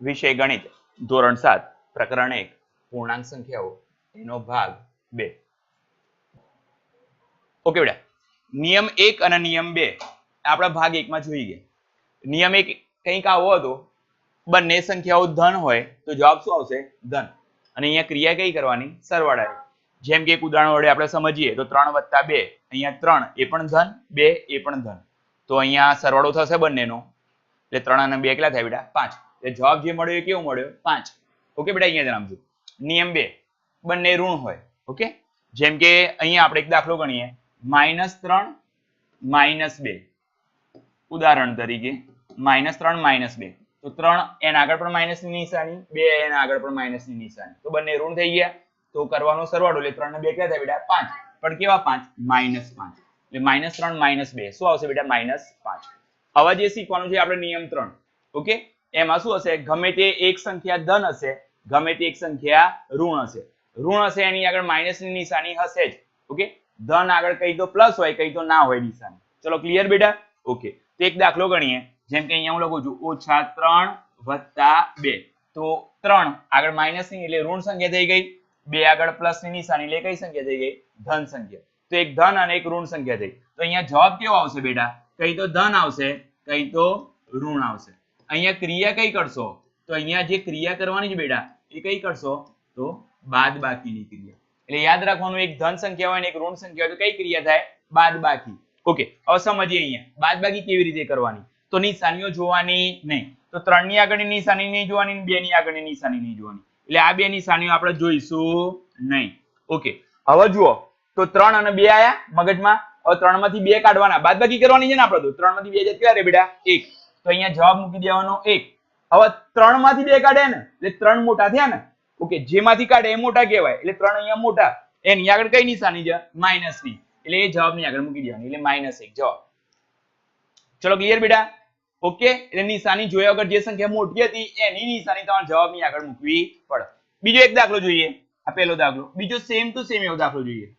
વિષય ગણિત, ધોરણ સાત, પ્રકરણ એક, પૂર્ણાંક સંખ્યાઓ, એનો ભાગ બે. ઓકે નિયમ એક અને નિયમ બે આપણે ભાગ એકમાં જોઈ ગયા. નિયમ એક કંઈક આવો હતો, બંને સંખ્યાઓ ધન હોય તો જવાબ શું આવશે? ધન. અને અહીંયા ક્રિયા કઈ કરવાની? સરવાળાની. જેમ કે એક ઉદાહરણ વડે આપણે સમજીએ તો ત્રણ વત્તા બે, અહીંયા ત્રણ, એ પણ ધન, બે, એ પણ ધન. તો અહીંયા સરવાળો થશે બંનેનો. એટલે ત્રણ અને બે કેટલા થાય બેટા? પાંચ. જવાબ જે મળ્યો એ કેવો મળ્યો? પાંચ. ઓકે બેટા, અહીંયા જ નિયમ બે. બંને ઋણ હોય. ઓકે? જેમ કે અહીંયા આપણે એક દાખલો ગણીએ. માઇનસ ત્રણ, માઇનસ બે. ઉદાહરણ તરીકે, માઇનસ ત્રણ, માઇનસ બે. તો ત્રણ એના આગળ પણ માઇનસની નિશાની, બે એના આગળ પણ માઇનસની નિશાની. તો બંને ઋણ થઈ ગયા. તો કરવાનો સરવાળો, એટલે ત્રણ ને બે કેટલા થાય બેટા? પાંચ. પણ કેવા પાંચ? માઇનસ પાંચ. એટલે માઇનસ ત્રણ, માઇનસ બે. શું આવશે બેટા? માઇનસ પાંચ. હવે જે શીખવાનું છે આપણે નિયમ ત્રણ. ઓકે? એમાં શું હશે? ગમે તે એક સંખ્યા ધન હશે, ગમે તે એક સંખ્યા ઋણ હશે. ઋણ હશે, એની આગળ માઇનસની નિશાની હશે જ. ઓકે? ધન આગળ કઈ તો પ્લસ હોય કઈ તો ના હોય નિશાની. ચલો, ક્લિયર બેટા? ઓકે. તો એક દાખલો ગણીએ. જેમ કે અહીંયા હું લખું છું, ઓછા ત્રણ વત્તા બે. તો ત્રણ આગળ માઇનસની એટલે ઋણ સંખ્યા થઈ ગઈ. બે આગળ પ્લસની નિશાની, એટલે કઈ સંખ્યા થઈ ગઈ? ધન સંખ્યા. તો એક ધન અને એક ઋણ સંખ્યા થઈ તો અહીંયા જવાબ કેવો આવશે બેટા? કઈ તો ધન આવશે કઈ તો ઋણ આવશે. અહીંયા ક્રિયા કઈ કરશો? તો અહીંયા જે ક્રિયા કરવાની છે બેટા, એ કઈ કરશો? તો બાદ બાકીની ક્રિયા. એટલે યાદ રાખવાનું, એક ધન સંખ્યા હોય અને એક ઋણ સંખ્યા હોય, તો કઈ ક્રિયા થાય? બાદ બાકી ઓકે, હવે સમજીએ અહીંયા. બાદ બાકી કેવી રીતે કરવાની? તો નિશાનીઓ જોવાની નહીં. તો ત્રણની આગળની નિશાની નહીં જોવાની બે ની આગળની નિશાની નહીં જોવાની. એટલે આ બે નિશાનીઓ આપણે જોઈશું નહીં. ઓકે, હવે જુઓ. તો ત્રણ અને બે આયા મગજમાં. હવે ત્રણમાંથી બે કાઢવાના. બાદ બાકી કરવાની છે ને આપણે તો. ત્રણમાંથી બે જાય કેટલા રે બેટા? એક. તો અહીંયા જવાબ મૂકી દેવાનો એક. હવે ત્રણમાંથી બે કાઢે ને, એટલે ત્રણ મોટા થયા ને. ઓકે, જેમાંથી કાઢે એ મોટા કહેવાય. એટલે ત્રણ અહીંયા મોટા. એની આગળ કઈ નિશાની છે? માઇનસની. એટલે એ જવાબની આગળ મૂકી દેવાની. એટલે માઇનસ એક જવાબ. ચલો ક્લિયર બેટા? ઓકે, એટલે નિશાની જોયા વગર જે સંખ્યા મોટી હતી, એની નિશાની તમારે જવાબની આગળ મૂકવી પડે. બીજો એક દાખલો જોઈએ. આ પહેલો દાખલો. બીજો સેમ ટુ સેમ એવો દાખલો જોઈએ.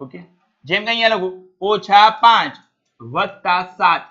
ઓકે? જેમ કે અહીંયા લખું, ઓછા પાંચ વત્તા સાત.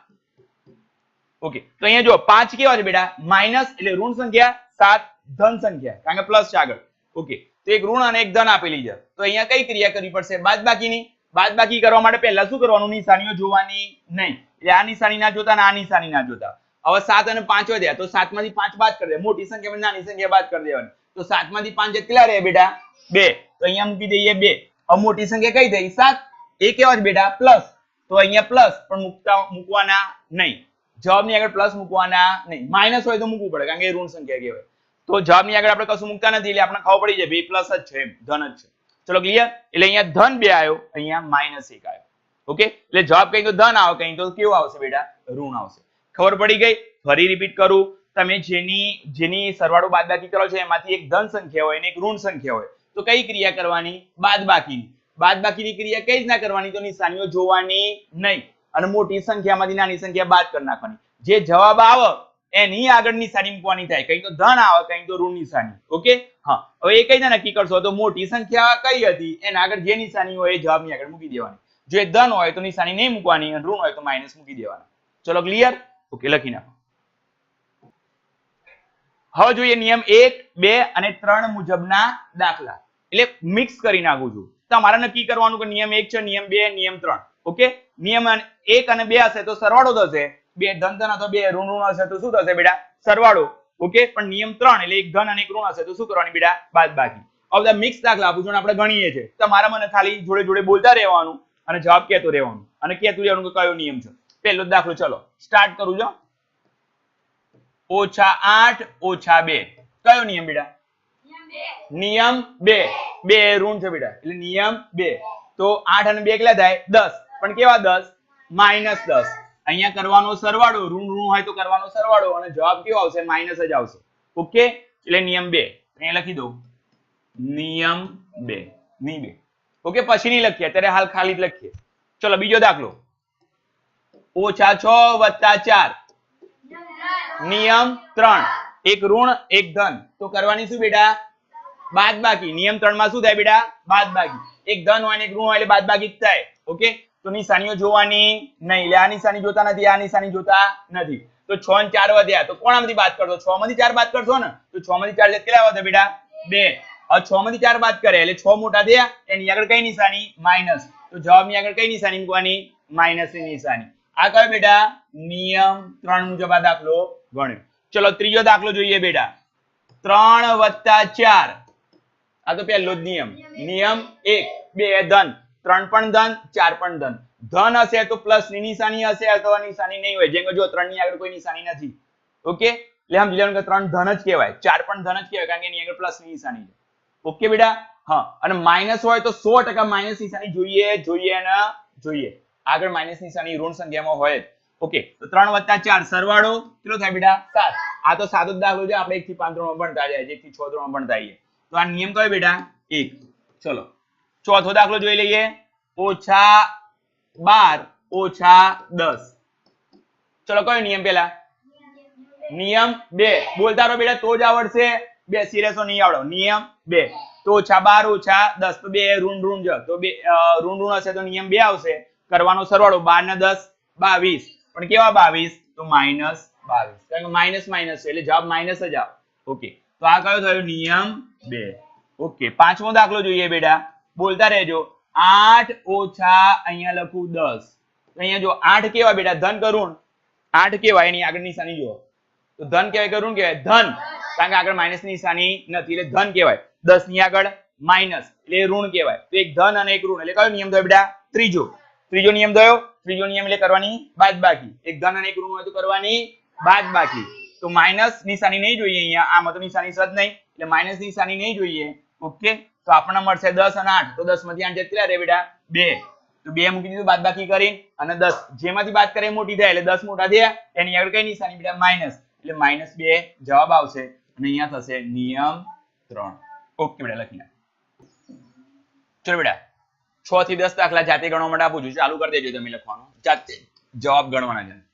ઓકે તો અહીંયા જો પાંચ કેવા છે બેટા? માઇનસ એટલે ઋણ સંખ્યા સાત, ધન સંખ્યા, કારણ કે પ્લસ છે આગળ. ઓકે તો એક ઋણ અને એક ધન આપેલી છે. તો અહીંયા કઈ ક્રિયા કરવી પડશે? બાદબાકીની. બાદબાકી કરવા માટે પહેલા શું કરવાનું? નિશાનીઓ જોવાની નહીં. એટલે આ નિશાની ના જોતા આ નિશાની ના જોતા. હવે સાત અને પાંચ વધ્યા તો સાતમાંથી પાંચ બાદ કરી દે. મોટી સંખ્યા નાની સંખ્યા બાદ કરી દેવાની. તો સાતમાંથી પાંચ કેટલા રહે બેટા? બે. તો અહીંયા મૂકી દઈએ બે. હવે મોટી સંખ્યા કઈ થઈ? સાત. એ કેવા બેટા? પ્લસ. તો અહીંયા પ્લસ પણ મૂકતા મૂકવાના નહીં. જવાબની આગળ પ્લસ મૂકવાના નહીં. માઇનસ હોય તો મૂકવું પડે, કારણ કે ઋણ સંખ્યા કહેવાય. તો જવાબની આગળ આપણે કશું મૂકતા નથી, એટલે આપણે ખબર પડી જાય બે પ્લસ જ છે ધન જ છે. ચલો ક્લિયર એટલે અહીંયા ધન બે આવ્યો, અહીંયા માઇનસ એક આવ્યો. ઓકે એટલે જવાબ કઈ તો ધન આવે, કઈ તો કેવો આવશે બેટા? ઋણ આવશે. ખબર પડી ગઈ? ફરી રિપીટ કરું. તમે જેની જેની સરવાળો બાદબાકી કરો છો, એમાંથી એક ધન સંખ્યા હોય અને એક ઋણ સંખ્યા હોય. તો કઈ ક્રિયા કરવાની? બાદબાકીની. બાદબાકીની ક્રિયા કઈ જ ના કરવાની? તો નિશાનીઓ જોવાની નહીં. અને મોટી સંખ્યામાંથી નાની સંખ્યા બાદ કરી નાખવાની. જે જવાબ આવે, એની આગળ નિશાની મૂકવાની થાય. કઈ તો ધન આવે, કઈ તો ઋણ નિશાની ઓકે? હા. હવે એ કઈ નક્કી કરશો તો મોટી સંખ્યા કઈ હતી? એના આગળ જે નિશાની હોય એ જવાબની આગળ મૂકી દેવાની. જો એ ધન હોય તો નિશાની નહીં મૂકવાની અને ઋણ હોય તો માઇનસ મૂકી દેવાના. ચલો ક્લિયર ઓકે, લખી નાખો. હવે જોઈએ નિયમ એક, બે અને ત્રણ મુજબના દાખલા. એટલે મિક્સ કરી નાખું છું. તમારે નક્કી કરવાનું કે નિયમ એક છે, નિયમ બે, નિયમ ત્રણ. ઓકે? નિયમન એક અને બે હશે તો સરવાળો થશે. બે ધન ધન અથવા બે ઋણ ઋણ હશે તો શું થશે બેટા? સરવાળો. ઓકે? પણ નિયમ ત્રણ એટલે એક ધન અને એક ઋણ હશે તો શું કરવાની બેટા? બાદ હવે બધા મિક્સ દાખલા આપું છું આપણે ગણીએ છીએ. તમારા મને ખાલી જોડે જોડે બોલતા રહેવાનું અને જવાબ કહેતો રહેવાનું. અને કહેતું રહેવાનું કે કયો નિયમ છે? પહેલો દાખલો ચલો. સ્ટાર્ટ કરું છું. ઓછા આઠ ઓછા બે. કયો નિયમ બેટા? નિયમ બે. બે ઋણ છે બેટા. એટલે નિયમ બે. તો આઠ અને બે કેટલા થાય? દસ. પણ કેવા દસ? માઇનસ દસ. અહીંયા કરવાનો સરવાળો, ઋણ ઋણ હોય તો કરવાનો સરવાળો અને જવાબ કેવો આવશે? માઇનસ જ આવશે. ઓકે? એટલે નિયમ બે. અહીંયા લખી દો નિયમ બે. ની બે. ઓકે? પછી નહીં લખીએ. અત્યારે હાલ ખાલી જ લખીએ. ચલો, બીજો દાખલો. ઓછા છ વત્તા ચાર. નિયમ ત્રણ. એક ઋણ, એક ધન. તો કરવાની શું બેટા? બાદ બાકી નિયમ ત્રણમાં શું થાય બેટા? બાદ બાકી એક ધન હોય ને એક ઋણ હોય એટલે બાદ બાકી થાય. ઓકે? તો નિશાનીઓ જોવાની નહીં. એટલે આ નિશાની જોતા નથી, આ નિશાની જોતા નથી. તો છ ને ચાર વધ્યા. તો કોણ આમાંથી બાદ કરશો? છ માંથી ચાર બાદ કરશો ને? તો છ માંથી ચાર કેટલા વધે બેટા? બે. છ માંથી ચાર બાદ કરે એટલે છ મોટા થયા. એની આગળ કઈ નિશાની? માઇનસ. તો જવાબની આગળ કઈ નિશાની મૂકવાની? માઇનસની નિશાની. આ કયો બેટા? નિયમ ત્રણ મુજબ આ દાખલો ગણ્યો. ચલો, ત્રીજો દાખલો જોઈએ બેટા. ત્રણ વત્તા ચાર. આ તો પહેલો જ નિયમ. નિયમ એક, બે, ધન. ત્રણ પણ ધન, ચાર પણ ધન. ધન હશે તો પ્લસની નિશાની હશે અથવા નિશાની નહીં હોય. જેમ કે જો ત્રણની આગળ કોઈ નિશાની નથી. ઓકે એટલે સમજી લેવાનું ત્રણ ધન જ કહેવાય. ચાર પણ ધન જ કહેવાય, કારણ કે એની આગળ પ્લસની નિશાની છે. ઓકે બેટા? હા. અને માઇનસ હોય તો સો ટકા માઇનસ નિશાની જોઈએ જોઈએ ને જોઈએ. આગળ માઇનસ નિશાની ઋણ સંખ્યામાં હોય જ. ઓકે તો ત્રણ વત્તા ચાર, સરવાળો કેટલો થાય બેટા? સાત. આ તો સાદો દાખલો છે. આપણે એક થી પાંચ ધોરણમાં ભણતા જાય એક થી છ ધોરણમાં ભણતા આવીએ તો આ નિયમ કયો બેટા? એક. ચલો. ચોથો દાખલો જોઈ લઈએ. ઓછા બાર, ઓછા દસ. ચલો, કયો નિયમ પેલા નિયમ બે. બોલતા રહો બેટા, તો જ આવડશે. બે સિરિયસો નહીં આવડો. નિયમ બે. તો ઓછા બાર, ઓછા દસ. તો બે ઋણ ઋણ જ. તો બે ઋણ ઋણ હશે તો નિયમ બે આવશે. કરવાનો સરવાળો બાર ને દસ, બાવીસ. પણ કેવા બાવીસ? તો માઇનસ બાવીસ. કારણ કે માઇનસ માઇનસ છે. એટલે જવાબ માઇનસ જ આવે. ઓકે. તો આ કયો થયો? નિયમ બે. ઓકે. પાંચમો દાખલો જોઈએ બેટા. બોલતા રહેજો. આઠ ઓછા અહીંયા લખું દસ. અહીંયા જો આઠ કેવા બેટા? ધન કરુણ. આઠ કેવાય, એની આગળ નિશાની જુઓ. તો ધન કહેવાય કરુણ કહેવાય ધન. કારણ કે આગળ માઇનસ નિશાની નથી, એટલે ધન કહેવાય દસની આગળ માઇનસ, એટલે ઋણ કહેવાય તો એક ધન અને એક ઋણ. એટલે કયો નિયમ થયો બેટા? ત્રીજો. ત્રીજો નિયમ થયો? ત્રીજો નિયમ એટલે કરવાની બાદબાકી. એક ધન અને એક ઋણ હોય તો કરવાની બાદબાકી. તો માઇનસ નિશાની નહીં જોઈએ અહીંયા. આમાં તો નિશાની સદ નહીં. એટલે માઇનસ નિશાની નહીં જોઈએ. ઓકે? તો આપણને મળશે દસ અને આઠ. તો દસમાંથી આઠ કેટલા રે બેટા? બે. તો બે મૂકી દીધું, બાદબાકી કરી અને દસ. જેમાંથી બાદ કરે મોટી થાય, એટલે દસ મોટા થયા. એની આગળ કઈ નિશાની બેટા? માઇનસ. એટલે માઇનસ બે જવાબ આવશે અને અહીંયા થશે નિયમ ત્રણ. ઓકે બેટા, લખી નાખ. ચલો બેટા, છ થી દસ દાખલા જાતે ગણવા માટે આપું છું. ચાલુ કરી દેજો, તમે લખવાનું. જાતે જવાબ ગણવાના છે.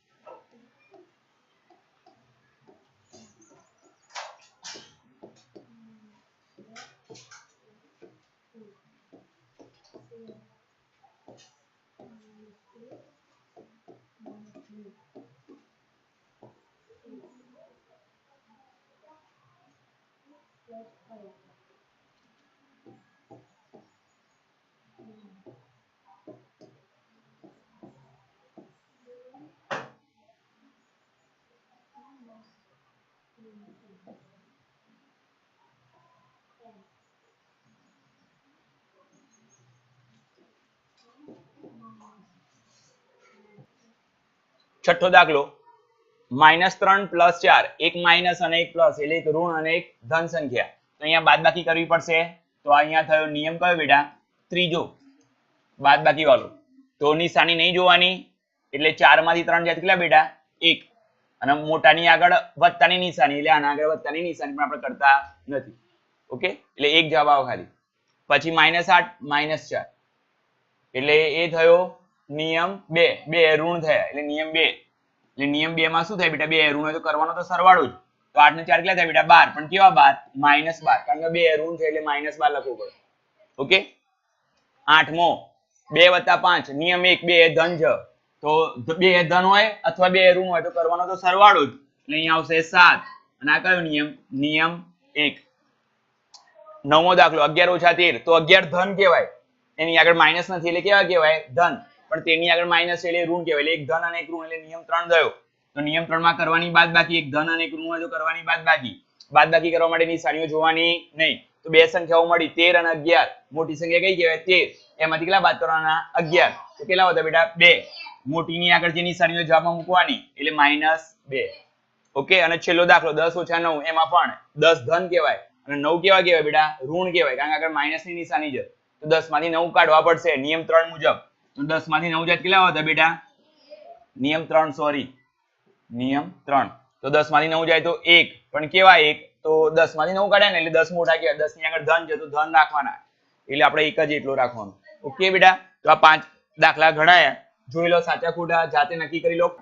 છઠ્ઠો દાખલો. માઇનસ ત્રણ પ્લસ ચાર. એક માઇનસ અને એક પ્લસ એટલે એક ઋણ અને એક ધન સંખ્યા. તો અહીંયા બાદબાકી કરવી પડશે. તો અહીંયા થયો નિયમ કયો બેટા? ત્રીજો. બાદબાકી વાળો તો નિશાની નહીં જોવાની. એટલે ચારમાંથી ત્રણ જાય કેટલા બેટા? એક. અને મોટાની આગળ વત્તાની નિશાની, એટલે આના આગળ વત્તાની નિશાની પણ આપણે કરતા નથી. ઓકે એટલે એક જવાબ આવો ખાલી. પછી માઇનસ આઠ માઇનસ ચાર. એટલે એ થયો નિયમ બે. બે ઋણ થયા. એટલે નિયમ બે. એટલે નિયમ બે માં શું થાય બેટા? બે ઋણ તો કરવાનો તો સરવાળો જ. તો આઠ ને ચાર કેટલા થાય બેટા? બાર. પણ કેવા બાર? માઇનસ બાર. કારણ કે બે ઋણ છે એટલે માઇનસ બાર લખવું પડે. ઓકે આઠમો. બે વત્તા પાંચ. નિયમ એક, બે ધન છે તો બે ધન હોય અથવા બે ઋણ હોય તો કરવાનો તો સરવાળો જ. એટલે અહીંયા આવશે સાત. અને આ કયો નિયમ? નિયમ એક. નવમો દાખલો, અગિયાર ઓછા તેર. તો અગિયાર ધન કહેવાય. એની આગળ માઇનસ નથી એટલે કેવા કહેવાય? ધન. પણ તેની આગળ માઇનસ એટલે ઋણ કહેવાય. એક ધન અને એક ઋણ એટલે નિયમ ત્રણ થયો તો નિયમ ત્રણમાં કરવાની બાદ બાકી એક ધન અને એક ઋણ હોય તો કરવાની બાદ બાકી બાદ બાકી કરવા માટેની નિશાનીઓ જોવાની નહીં. તો બે સંખ્યાઓ મળી. તેર અને અગિયાર. મોટી સંખ્યા કઈ કહેવાય? તેર. એમાંથી કેટલા બાદ કરવાના? અગિયાર. તો કેટલા હતા બેટા? બે. મોટીની આગળ જે નિશાનીઓ જવાબમાં મૂકવાની, એટલે માઇનસ બે. ઓકે? અને છેલ્લો દાખલો, દસ ઓછા નવ, એમાં પણ દસ ધન કહેવાય. અને નવ કેવા કહેવાય બેટા? ઋણ કહેવાય. કારણ કે આગળ માઇનસની નિશાની છે. તો દસમાંથી નવ કાઢવા પડશે. નિયમ ત્રણ મુજબ. તો દસમાંથી નવ જાત કેટલા હતા બેટા? નિયમ ત્રણ સોરી નિયમ ત્રણ. તો દસમાંથી નવ જાય તો એક. પણ કેવા એક? તો દસમાંથી નવ કાઢ્યા ને એટલે દસ મોટા કહેવાય દસની આગળ ધન છે ધન રાખવાના. એટલે આપણે એક જ એટલો રાખવાનો. ઓકે બેટા? તો આ પાંચ દાખલા ગણાયા. જોઈ લો સાચા ખોટા, જાતે નક્કી કરી લો.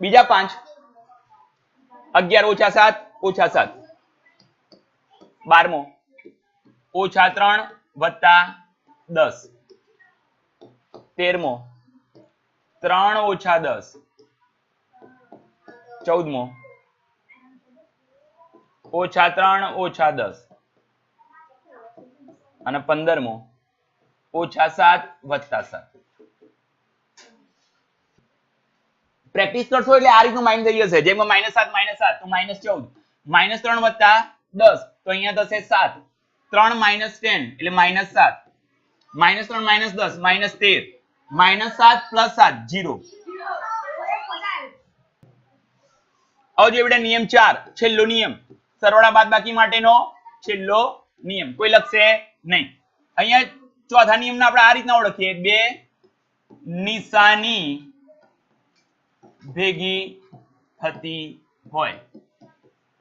બીજા પાંચ. અગિયાર ઓછા સાત ઓછા સાત. બારમો. ઓછા ત્રણ વત્તા દસ. તેરમો. ત્રણ ઓછા દસ. ચૌદમો. ઓછા ત્રણ, ઓછા દસ. અને પંદરમો, ઓછા સાત, વત્તા સાત. પ્રેક્ટિસ કરશો એટલે આ રીતનું માઇન્ડ થઈ જશે. જેમાં માઇનસ સાત માઇનસ સાત, તો માઇનસ ચૌદ. માઇનસ ત્રણ વત્તા દસ, તો અહીંયા થશે સાત. ત્રણ માઇનસ ટેન એટલે માઇનસ સાત. માઇનસ ત્રણ માઇનસ દસ માઇનસ તેર. માઇનસ સાત પ્લસ સાત જીરો હવે જો બેટા, નિયમ ચાર, છેલ્લો નિયમ. સરવાળા બાદબાકી માટેનો છેલ્લો નિયમ. કોઈ લખશે નહીં. અહીંયા ચોથા નિયમને આપણે આ રીતના ઓળખીએ. બે નિશાની ભેગી થતી હોય.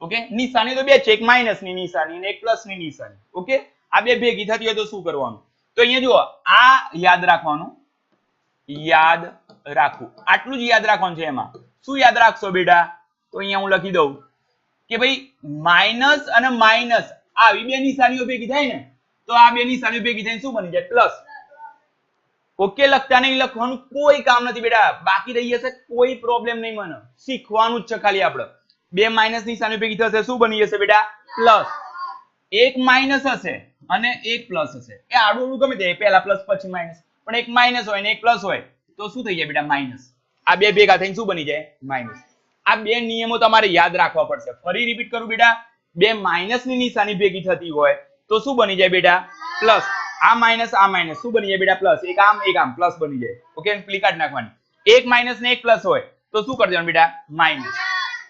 ઓકે? નિશાની તો બે છે. એક માઇનસની નિશાની અને એક પ્લસની નિશાની. ઓકે? આ બે ભેગી થતી હોય તો શું કરવાનું? તો અહીંયા જુઓ, આ યાદ રાખવાનું. યાદ રાખવું. આટલું જ યાદ રાખવાનું છે એમાં. શું યાદ રાખશો બેટા? તો અહીંયા હું લખી દઉં. કે ભાઈ માઇનસ અને માઇનસ. આવી બે નિશાનીઓ ભેગી થાય ને, તો આ બે નિશાનીઓ ભેગી થઈને શું બની જાય? પ્લસ ઓકે લખતા નહીં, લખવાનું કોઈ કામ નથી બેટા. બાકી રહી જશે, કોઈ પ્રોબ્લેમ નહીં મને. શીખવાનું જ છે ખાલી આપણે બે માઇનસ નિશાની ભેગી થશે, શું બની જશે બેટા? પ્લસ એક માઇનસ હશે અને એક પ્લસ હશે. એ આડું આડું ગમે તે પહેલા પ્લસ પછી માઇનસ પણ એક માઇનસ હોય ને એક પ્લસ હોય, તો શું થઈ જાય બેટા? માઇનસ આ બે ભેગા થઈને શું બની જાય? માઇનસ આ બે નિયમો તમારે યાદ રાખવા પડશે. ફરી રિપીટ કરું બેટા. બે માઇનસની નિશાની ભેગી થતી હોય તો શું બની જાય બેટા? પ્લસ આ માઇનસ આ માઇનસ શું બની જાય બેટા? પ્લસ એક આમ એક આમ. પ્લસ બની જાય. ઓકે પેલી નાખવાની. એક માઇનસ ને એક પ્લસ હોય તો શું કરી બેટા? માઇનસ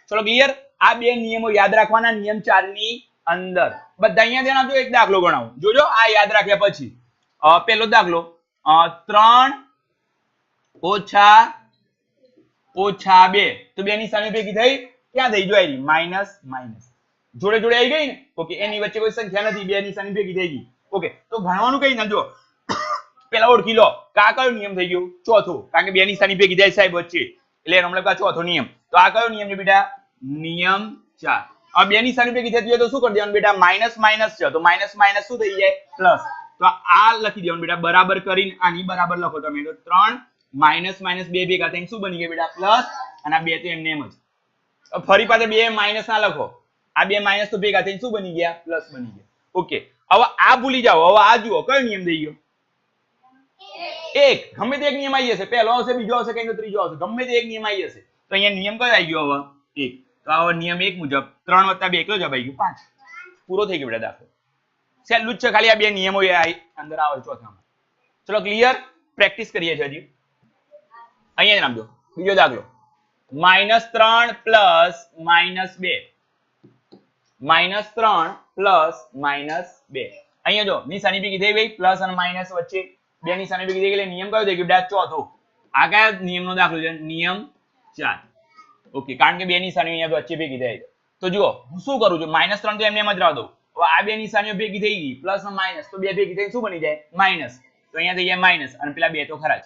ચલો ક્લિયર આ બે નિયમો યાદ રાખવાના નિયમ ચારની અંદર. બધા અહીંયા ધ્યાન એક દાખલો ગણાવું. જોજો, આ યાદ રાખ્યા પછી. પેલો દાખલો. ત્રણ ઓછા ઓછા બે. તો બે ની સામે ભેગી થઈ, ક્યાં થઈ? જોઈ માઇનસ માઇનસ. જોડે જોડે આવી ગઈ ને? ઓકે, એની વચ્ચે કોઈ સંખ્યા નથી, બે નિશાની ભેગી થઈ ગઈ. ઓકે, તો ભણવાનું કઈ ના જો. પેલા ઓળખી લો. કા કયો નિયમ થઈ ગયો? ચોથો. કારણ કે બે નિશાની ભેગી જાય સાહેબ વચ્ચે. એટલે એનો મતલબ ચોથો નિયમ. તો આ કયો નિયમ છે બેટા? નિયમ ચાર. હવે બે નિશાની ભેગી થતી હોય તો શું કરી દેવાનું બેટા? માઇનસ માઇનસ છે. તો માઇનસ માઇનસ શું થઈ જાય? પ્લસ. તો આ લખી દેવાનું બેટા, બરાબર કરીને આની બરાબર લખો તમે. તો ત્રણ માઇનસ માઇનસ બે ભેગા થઈને શું બની ગયા બેટા? પ્લસ, અને આ બે તો એમને એમ જ. ફરી પાછા બે માઇનસ ના લખો. આ બે માઇનસ તો ભેગા થઈને શું બની ગયા? પ્લસ બની ગયા. ઓકે હવે આ ભૂલી જાઓ. હવે આ જુઓ, કયો નિયમ થઈ ગયો? એક. ગમે તે એક નિયમ આવી જશે. પહેલો આવશે, બીજો આવશે, કઈ ત્રીજો આવશે? ગમે તે એક નિયમ આવી જશે. તો અહીંયા નિયમ કયો આવી ગયો હવે? એક. તો આવો નિયમ એક મુજબ ત્રણ વત્તા બે કેટલો જવાબ આવી ગયો? પાંચ. પૂરો થઈ ગયો બેટા દાખલો. સહેલું જ છે, ખાલી આ બે નિયમો અંદર આવે ચોથામાં. ચલો ક્લિયર પ્રેક્ટિસ કરીએ છીએ હજી. અહીંયા જ નામ દો. બીજો દાખલો. માઇનસ ત્રણ પ્લસ માઇનસ બે. માઇનસ ત્રણ પ્લસ માઇનસ બે. અહીંયા જો નિશાની ભેગી થઈ ગઈ, પ્લસ અને માઇનસ વચ્ચે. બે નિશાની ભેગી થઈ ગઈ નિયમ કયો થઈ ગયો ચોથો. આ કયા નિયમનો દાખલો છે? નિયમ ચાર. ઓકે, કારણ કે બે નિશાની અહીંયા વચ્ચે ભેગી થઈ તો જુઓ, હું શું કરું છું? માઇનસ ત્રણ તો એમને એમ જ રાખ દઉં. આ બે નિશાનીઓ ભેગી થઈ ગઈ, પ્લસ માઇનસ તો બે ભેગી થઈ શું બની જાય? માઇનસ તો અહીંયા થઈ જાય માઇનસ અને પેલા બે તો ખરા જ.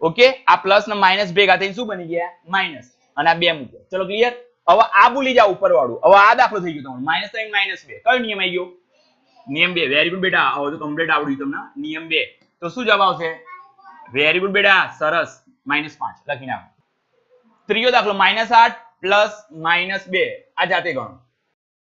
ઓકે? આ પ્લસ ને માઇનસ ભેગા થઈને શું બની ગયા? માઇનસ અને આ બે મૂક્યો. ચલો ક્લિયર હવે આ ભૂલી જાવ ઉપર વાળું હવે આ દાખલો થઈ ગયો માઇનસ ત્રણ માઇનસ બે. કયો નિયમ આવી ગયો? નિયમ બે. વેરી ગુડ બેટા. હવે તો કમ્પ્લીટ આવડ્યું તમને. નિયમ બે. તો શું જવાબ આવશે? વેરી ગુડ બેટા. સરસ. માઇનસ પાંચ. લખી નાખો. ત્રીજો દાખલો માઇનસ આઠ પ્લસ માઇનસ બે. આ જાતે ગણો.